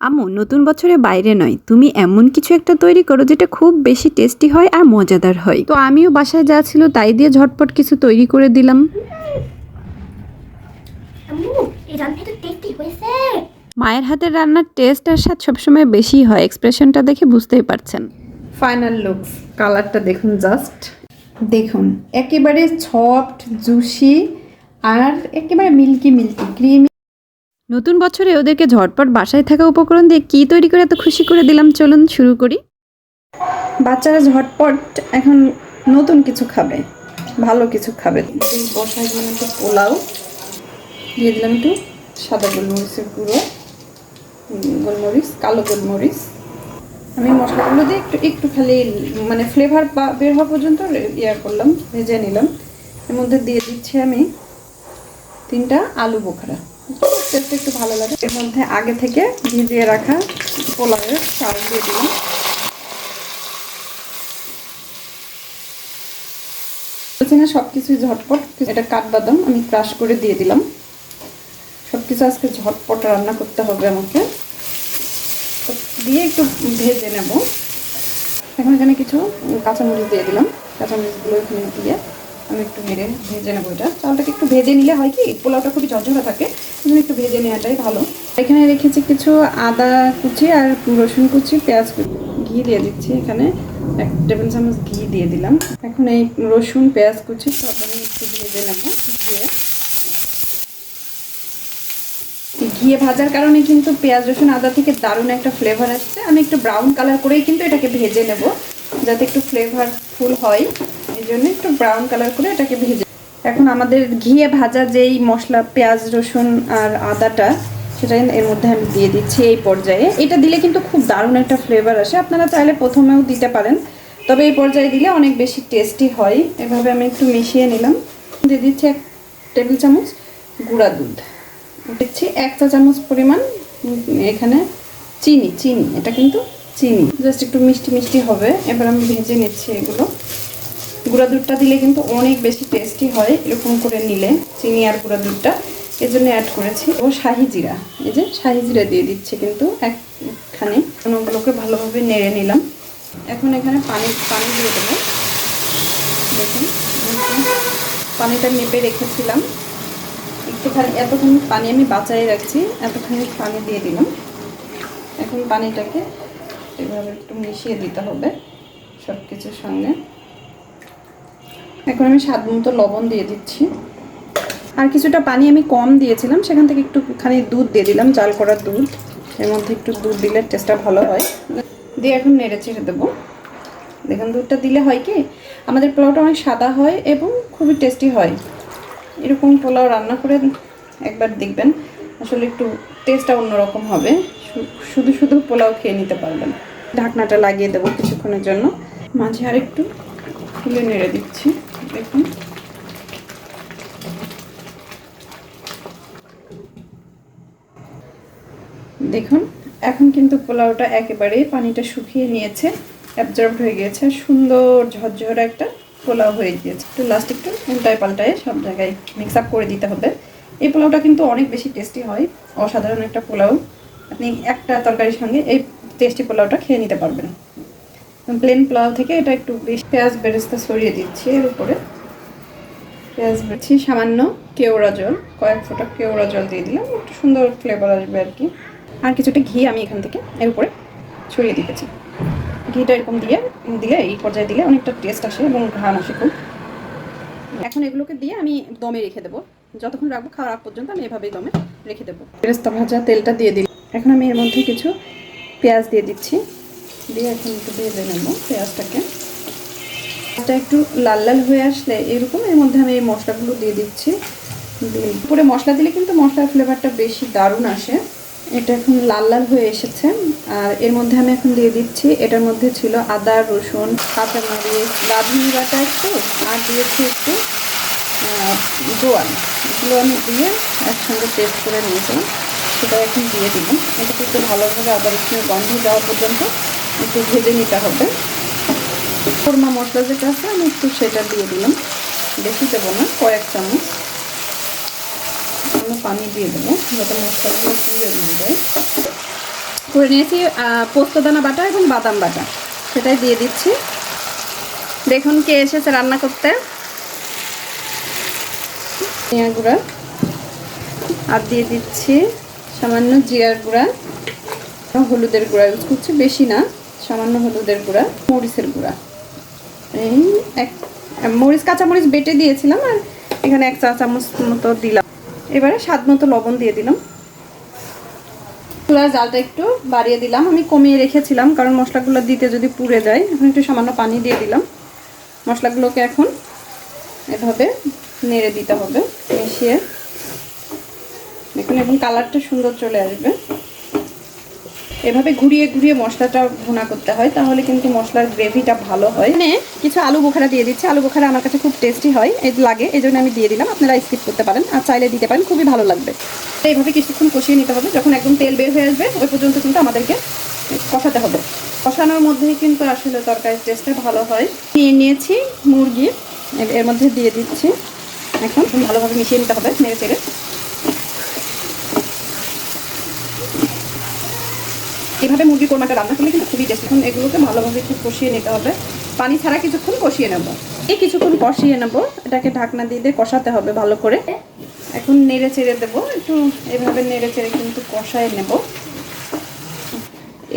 আম্মু নতুন বছরে বাইরে নয়। তুমি এমন কিছু একটা তৈরি করো যেটা খুব বেশি টেস্টি হয় আর মজাদার হয়। তো আমিও বাসায় যা ছিল তাই দিয়ে ঝটপট কিছু তৈরি করে দিলাম। মায়ের হাতের রান্নার টেস্ট আর স্বাদ সবসময় বেশি হয় এক্সপ্রেশনটা দেখে বুঝতেই পারছেন। ফাইনাল লুকস কালারটা দেখুন জাস্ট দেখুন একেবারে সফট জুসি আর একেবারে মিল্কি মিল্কি ক্রিমি নতুন বছরে ওদেরকে ঝটপট বাসায় থাকা উপকরণ দিয়ে কি তৈরি করে এত খুশি করে দিলাম? চলুন শুরু করি। বাচ্চারা ঝটপট এখন নতুন কিছু খাবে, ভালো কিছু খাবে। বসার জন্য একটু পোলাও, দিয়ে দিলাম একটু সাদা গোলমরিচের গুঁড়ো গোলমরিচ, কালো গোলমরিচ। আমি মশলাগুলো দিয়ে একটু একটু খালি মানে ফ্লেভার বের হওয়া পর্যন্ত রে- ইয়া করলাম, ভেজে নিলাম। এর মধ্যে দিয়ে দিচ্ছি আমি তিনটা আলু বোখরা। টেস্ট একটু ভালো লাগে। এর মধ্যে আগে থেকে ভিজিয়ে রাখা পোলাওয়ের চাল দিয়ে দিলাম। বলছি না সব কিছুই ঝটপট, এটা কাঠবাদাম আমি ক্রাশ করে দিয়ে দিলাম। সব কিছু আজকে ঝটপট রান্না করতে হবে আমাকে। দিয়ে একটু ভেজে নেব। এখন এখানে কিছু কাঁচামরিচ দিয়ে দিলাম। কাঁচামরিচগুলো এখানে দিয়ে আমি একটু নেড়ে ভেজে নেব এটা। চালটাকে একটু ভেজে নিলে হয় কি, পোলাওটা খুবই ঝরঝরা থাকে, এজন্য একটু ভেজে নেওয়াটাই ভালো। এখানে রেখেছি কিছু আদা কুচি আর রসুন কুচি, পেঁয়াজ ঘি দিয়ে দিচ্ছি এখানে। এক টেবিল চামচ ঘি দিয়ে দিলাম। এখন এই রসুন, পেঁয়াজ কুচি সব আমি একটু ভেজে নেব দিয়ে। ঘিয়ে ভাজার কারণে কিন্তু পেঁয়াজ, রসুন, আদা থেকে দারুণ একটা ফ্লেভার আসছে। আমি একটু ব্রাউন কালার করেই কিন্তু এটাকে ভেজে নেব, যাতে একটু ফ্লেভারফুল হয়। জন্য একটু ব্রাউন কালার করে এটাকে ভেজে এখন আমাদের ঘিয়ে ভাজা যেই মশলা, পেঁয়াজ, রসুন আর আদাটা, সেটা এর মধ্যে আমি দিয়ে দিচ্ছি এই পর্যায়ে। এটা দিলে কিন্তু খুব দারুণ একটা ফ্লেভার আসে। আপনারা চাইলে প্রথমেও দিতে পারেন, তবে এই পর্যায়ে দিলে অনেক বেশি টেস্টি হয়। এভাবে আমি একটু মিশিয়ে নিলাম। দিয়ে দিচ্ছি এক টেবিল চামচ গুঁড়া দুধ। দিচ্ছি এক চা চামচ পরিমাণ এখানে চিনি চিনি, এটা কিন্তু চিনি। জাস্ট একটু মিষ্টি মিষ্টি হবে। এবার আমি ভেজে নিচ্ছি এগুলো। গুঁড়া দুধটা দিলে কিন্তু অনেক বেশি টেস্টি হয়, এরকম করে নিলে চিনি আর গুঁড়া দুধটা। এর জন্য অ্যাড করেছি। ও শাহি জিরা। এই যে শাহি জিরা দিয়ে দিচ্ছি কিন্তু একখানে। ওগুলোকে ভালোভাবে নেড়ে নিলাম। এখন এখানে পানি পানি দিয়ে দেবো। দেখুন পানিটা মেপে রেখেছিলাম। একটুখানি এতক্ষণ পানি আমি বাঁচাই রাখছি। এতখানি পানি দিয়ে দিলাম। এখন পানিটাকে এভাবে একটু মিশিয়ে দিতে হবে সব কিছুর সঙ্গে। এখন আমি স্বাদ মতো লবণ দিয়ে দিচ্ছি। আর কিছুটা পানি আমি কম দিয়েছিলাম, সেখান থেকে একটুখানি দুধ দিয়ে দিলাম, জাল করা দুধ। এর মধ্যে একটু দুধ দিলে টেস্টটা ভালো হয়। দিয়ে এখন নেড়ে চেড়ে দেবো। দেখুন, দুধটা দিলে হয় কি, আমাদের পোলাওটা অনেক সাদা হয় এবং খুবই টেস্টি হয়। এরকম পোলাও রান্না করে একবার দেখবেন, আসলে একটু টেস্টটা অন্যরকম হবে। শুধু শুধু পোলাও খেয়ে নিতে পারবেন। ঢাকনাটা লাগিয়ে দেবো কিছুক্ষণের জন্য। মাঝে আর একটু খুলে নেড়ে দিচ্ছি। দেখুন। দেখুন, এখন কিন্তু পোলাওটা একেবারেই পানিটা শুকিয়ে নিয়েছে অ্যাবজর্ব হয়ে গিয়েছে। সুন্দর ঝরঝরে একটা পোলাও হয়ে গিয়েছে। একটু লাস্ট একটু উল্টায় পাল্টায় সব জায়গায় মিক্স আপ করে দিতে হবে। এই পোলাওটা কিন্তু অনেক বেশি টেস্টি হয়। অসাধারণ একটা পোলাও। আপনি একটা তরকারির সঙ্গে এই টেস্টি পোলাওটা খেয়ে নিতে পারবেন। প্লেন পোলাও থেকে এটা একটু বেশি পেঁয়াজ বেরেস্তা ছড়িয়ে দিচ্ছি এর উপরে। পেঁয়াজ বেছি সামান্য কেওড়া জল, কয়েক ফোঁটা কেওড়া জল দিয়ে দিলাম, একটু সুন্দর ফ্লেভার আসবে আর কি। আর কিছুটা ঘি আমি এখান থেকে এর উপরে ছড়িয়ে দিতেছি। ঘিটা এরকম দিয়ে দিলে, এই পর্যায়ে দিলে অনেকটা টেস্ট আসে এবং ঘ্রাণ আসে খুব। এখন এগুলোকে দিয়ে আমি দমে রেখে দেবো। যতক্ষণ রাখব খাওয়ার আগ পর্যন্ত আমি এভাবেই দমে রেখে দেবো। বেরেস্তা ভাজা তেলটা দিয়ে দিই এখন আমি এর মধ্যে কিছু পেঁয়াজ দিয়ে দিচ্ছি। দিয়ে এখন একটু ভেজে নেব পেঁয়াজটাকে। এটা একটু লাল লাল হয়ে আসলে এরকম, এর মধ্যে আমি এই মশলাগুলো দিয়ে দিচ্ছি। উপরে মশলা দিলে কিন্তু মশলার ফ্লেভারটা বেশি দারুণ আসে। এটা এখন লাল লাল হয়ে এসেছে। আর এর মধ্যে আমি এখন দিয়ে দিচ্ছি, এটার মধ্যে ছিল আদা, রসুন, কাঁচামরিচ, রাঁধুনি বাটা একটু, আর দিয়েছি একটু জোয়ান। এগুলো দিয়ে একসঙ্গে পেস্ট করে নিয়েছিলাম। সেটা এখন দিয়ে দিব এটাকে একটু ভালোভাবে আদা রসুনের গন্ধ যাওয়া পর্যন্ত একটু ভেজে নিতে হবে। কোরমা মশলা যেটা আছে, আমি একটু সেটা দিয়ে দিলাম। বেশি দেবো না, কয়েক চামচ। আমি পানি দিয়ে দেবো, যাতে মশলাগুলো পুড়ে না যায়। করে নিয়েছি পোস্তদানা বাটা এবং বাদাম বাটা। সেটাই দিয়ে দিচ্ছি। দেখুন কে এসেছে রান্না করতে। ধনিয়া গুঁড়া। আর দিয়ে দিচ্ছি সামান্য জিরার গুঁড়া। হলুদের গুঁড়া ইউজ করছি, বেশি না। সামান্য হলুদের গুঁড়া, মরিচের গুঁড়া। এই এক মরিচ কাঁচা মরিচ বেটে দিয়েছিলাম আর এখানে এক চা চামচ মতো দিলাম। এবারে স্বাদ মতো লবণ দিয়ে দিলাম। চুলার জালটা একটু বাড়িয়ে দিলাম। আমি কমিয়ে রেখেছিলাম কারণ মশলাগুলো দিতে যদি পুড়ে যায়, এখন একটু সামান্য পানি দিয়ে দিলাম। মশলাগুলোকে এখন এভাবে নেড়ে দিতে হবে, মিশিয়ে। দেখুন, এখন কালারটা সুন্দর চলে আসবে। এভাবে ঘুরিয়ে ঘুরিয়ে মশলাটা ভুনা করতে হয় তাহলে কিন্তু মশলার গ্রেভিটা ভালো হয়। মানে কিছু আলু বোখারা দিয়ে দিচ্ছি। আলু বোখারা আমার কাছে খুব টেস্টি হয় এই লাগে এই জন্য আমি দিয়ে দিলাম। আপনারা স্কিপ করতে পারেন আর চাইলে দিতে পারেন খুবই ভালো লাগবে। তো এইভাবে কিছুক্ষণ কষিয়ে নিতে হবে। যখন একদম তেল বের হয়ে আসবে ওই পর্যন্ত কিন্তু আমাদেরকে কষাতে হবে। কষানোর মধ্যেই কিন্তু আসলে তরকারির টেস্টটা ভালো হয়। নিয়ে নিয়েছি মুরগি এর- মধ্যে দিয়ে দিচ্ছি। এখন ভালোভাবে মিশিয়ে নিতে হবে নেড়ে চেড়ে। এভাবে মুরগি কোরমাটা রান্না করলে কিন্তু খুবই টেস্টি এখন এগুলোকে ভালোভাবে একটু কষিয়ে নিতে হবে। পানি ছাড়া কিছুক্ষণ কষিয়ে নেব। এই কিছুক্ষণ কষিয়ে নেব। এটাকে ঢাকনা দিয়ে দিয়ে কষাতে হবে ভালো করে। এখন নেড়ে চেড়ে দেবো। একটু এভাবে নেড়ে চেড়ে কিন্তু কষায় নেব।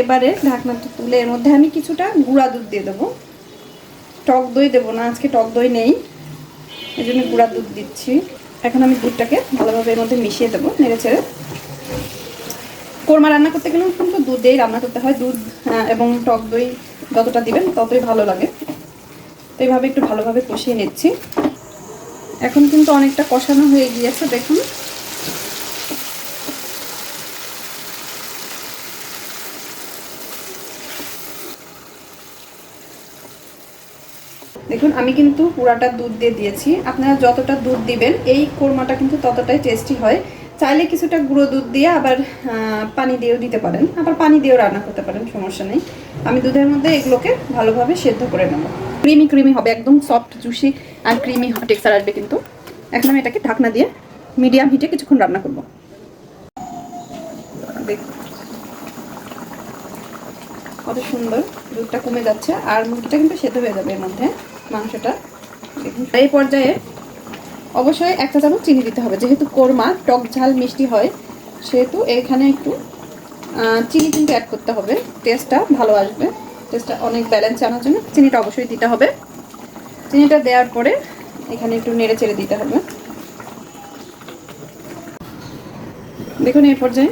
এবারে ঢাকনাটা তুলে এর মধ্যে আমি কিছুটা গুঁড়া দুধ দিয়ে দেবো। টক দই দেবো না, আজকে টক দই নেই। এই জন্য গুঁড়া দুধ দিচ্ছি। এখন আমি দুধটাকে ভালোভাবে এর মধ্যে মিশিয়ে দেবো নেড়ে চেড়ে। কোরমা রান্না করতে গেলেও কিন্তু দুধ দিয়েই রান্না করতে হয়, দুধ এবং টক দই যতটা দিবেন ততই ভালো লাগে। তো এইভাবে একটু ভালোভাবে কষিয়ে নিচ্ছি। এখন কিন্তু অনেকটা কষানো হয়ে গিয়েছে, দেখুন। দেখুন, আমি কিন্তু পুরাটা দুধ দিয়ে দিয়েছি। আপনারা যতটা দুধ দিবেন, এই কোরমাটা কিন্তু ততটাই টেস্টি হয়। চাইলে কিছুটা গুঁড়ো দুধ দিয়ে আবার পানি দিয়েও দিতে পারেন। আবার পানি দিয়েও রান্না করতে পারেন, সমস্যা নেই। আমি দুধের মধ্যে এগুলোকে ভালোভাবে সেদ্ধ করে নেব। ক্রিমি ক্রিমি হবে, একদম সফট জুসি আর ক্রিমি টেক্সচার আসবে কিন্তু। এখন আমি এটাকে ঢাকনা দিয়ে মিডিয়াম হিটে কিছুক্ষণ রান্না করব। কত সুন্দর দুধটা কমে যাচ্ছে। আর মুরগিটা কিন্তু সেদ্ধ হয়ে যাবে এর মধ্যে, মাংসটা। এই পর্যায়ে অবশ্যই একটা চামচ চিনি দিতে হবে। যেহেতু কোরমা, টক ঝাল মিষ্টি হয়, সেহেতু এখানে একটু চিনি কিন্তু অ্যাড করতে হবে। টেস্টটা ভালো আসবে। টেস্টটা অনেক ব্যালেন্স আনার জন্য চিনিটা অবশ্যই দিতে হবে। চিনিটা দেওয়ার পরে এখানে একটু নেড়ে চেড়ে দিতে হবে। দেখুন এই পর্যায়ে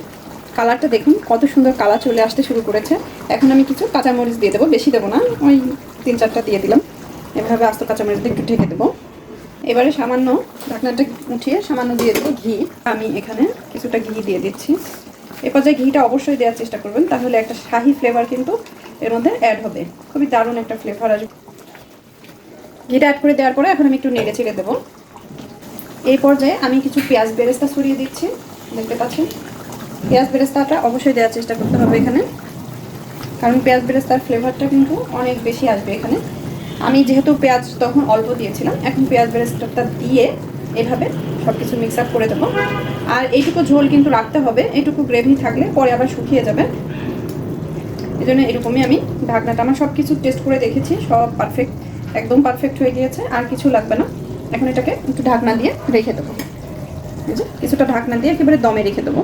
কালারটা দেখুন, কত সুন্দর কালার চলে আসতে শুরু করেছে। এখন আমি কিছু কাঁচামরিচ দিয়ে দেবো, বেশি দেবো না, ওই তিন চারটা দিয়ে দিলাম। এভাবে আস্ত কাঁচামরিচ দিয়ে একটু ঢেকে দেবো। এবারে সামান্য ঢাকনাটা উঠিয়ে সামান্য দিয়ে দেবো ঘি। আমি এখানে কিছুটা ঘি দিয়ে দিচ্ছি। এ পর্যায়ে ঘিটা অবশ্যই দেওয়ার চেষ্টা করবেন, তাহলে একটা শাহি ফ্লেভার কিন্তু এর মধ্যে অ্যাড হবে। খুবই দারুণ একটা ফ্লেভার আসবে। ঘিটা অ্যাড করে দেওয়ার পরে এখন আমি একটু নেড়ে ছেড়ে দেবো। এই পর্যায়ে আমি কিছু পেঁয়াজ বেরেস্তা ছড়িয়ে দিচ্ছি। দেখতে পাচ্ছেন? পেঁয়াজ বেরেস্তাটা অবশ্যই দেওয়ার চেষ্টা করতে হবে এখানে। কারণ পেঁয়াজ বেরেস্তার ফ্লেভারটা কিন্তু অনেক বেশি আসবে এখানে। আমি যেহেতু পেঁয়াজ তখন অল্প দিয়েছিলাম, এখন পেঁয়াজ বেরেস্তাটা দিয়ে এভাবে সব কিছু মিক্স আপ করে দেবো। আর এইটুকু ঝোল কিন্তু রাখতে হবে, এইটুকু গ্রেভি থাকলে পরে আবার শুকিয়ে যাবে। এই জন্য এরকমই আমি ঢাকনাটা, আমার সব কিছু টেস্ট করে দেখেছি, সব পারফেক্ট একদম পারফেক্ট হয়ে গিয়েছে, আর কিছু লাগবে না। এখন এটাকে একটু ঢাকনা দিয়ে রেখে দেবো। কিছুটা ঢাকনা দিয়ে একেবারে দমে রেখে দেবো।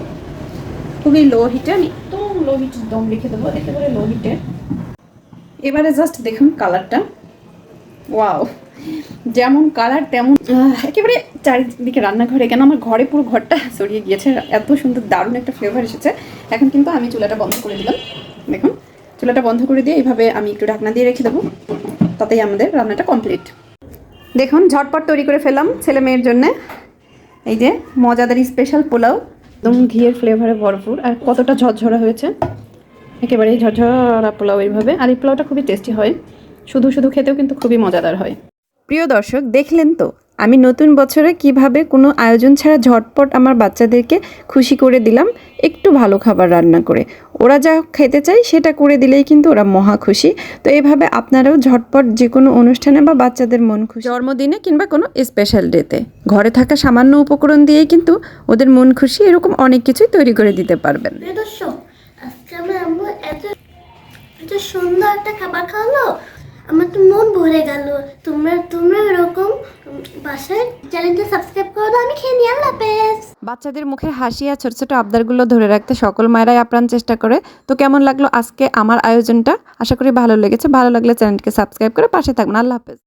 খুবই লো হিটে আমি একদম লো হিট দম রেখে দেবো, একেবারে লো হিটে এবারে জাস্ট দেখুন কালারটা ওয়াও যেমন কালার তেমন একেবারে চারিদিকে রান্নাঘরে, কেন আমার ঘরে পুরো ঘরটা সরিয়ে গিয়েছে। এত সুন্দর দারুণ একটা ফ্লেভার এসেছে। এখন কিন্তু আমি চুলাটা বন্ধ করে দিলাম। দেখুন, চুলাটা বন্ধ করে দিয়ে এইভাবে আমি একটু ঢাকনা দিয়ে রেখে দেবো। তাতেই আমাদের রান্নাটা কমপ্লিট দেখুন, ঝটপট তৈরি করে ফেলাম ছেলে মেয়ের জন্যে। এই যে, মজাদারি স্পেশাল পোলাও। একদম ঘিয়ের ফ্লেভারে ভরপুর। আর কতটা ঝরঝরা হয়েছে। একেবারে ঝরঝরা পোলাও এইভাবে। আর এই পোলাওটা খুবই টেস্টি হয়। শুধু শুধু খেতেও কিন্তু খুবই মজাদার হয়। প্রিয় দর্শক দেখলেন তো? আমি নতুন বছরে কীভাবে কোনো আয়োজন ছাড়া ঝটপট আমার বাচ্চাদেরকে খুশি করে দিলাম একটু ভালো খাবার রান্না করে। ওরা যা খেতে চায় সেটা করে দিলেই কিন্তু ওরা মহা খুশি। তো এভাবে আপনারাও ঝটপট যে কোনো অনুষ্ঠানে বা বাচ্চাদের মন খুশি জন্মদিনে কিংবা কোনো স্পেশাল ডেতে ঘরে থাকা সামান্য উপকরণ দিয়েই কিন্তু ওদের মন খুশি এরকম অনেক কিছুই তৈরি করে দিতে পারবেন। দর্শক আজকে আমরা সুন্দর একটা খাবার খাওয়ালো। আমার তো মন ভরে গেল। তোমরা তোমরা এরকম বাসায় চ্যানেলটা সাবস্ক্রাইব করো আমি খেয়ে নিয়ে আল্লাহ হাফেজ। বাচ্চাদের মুখে হাসি আর ছোট ছোট আবদারগুলো ধরে রাখতে সকল মায়েরাই আপ্রাণ চেষ্টা করে। তো কেমন লাগল আজকে আমার আয়োজনটা? আশা করি ভালো লেগেছে। ভালো লাগলে চ্যানেলটিকে সাবস্ক্রাইব করে পাশে থাকবেন। আল্লাহ হাফেজ।